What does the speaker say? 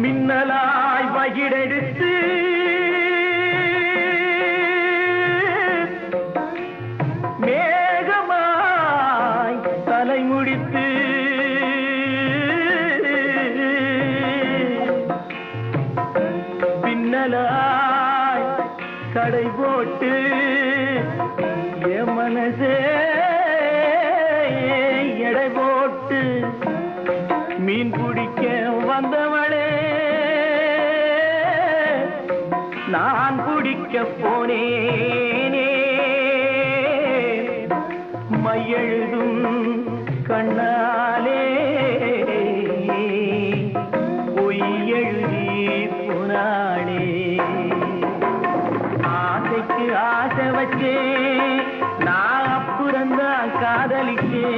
மின்னலாய் வகிடெடுத்து மேகமாய் தலைமுடித்து பின்னலாய் கடை போட்டு என் மனசே எடை போட்டு மீன் பிடிக்க வந்தவளே நான் குடிக்க போனேனே. மையெழுதும் கண்ணாலே பொய்யெழுதி புனாளே. ஆசைக்கு ஆசை வச்சே நான் அப்புறந்தான் காதலிக்கே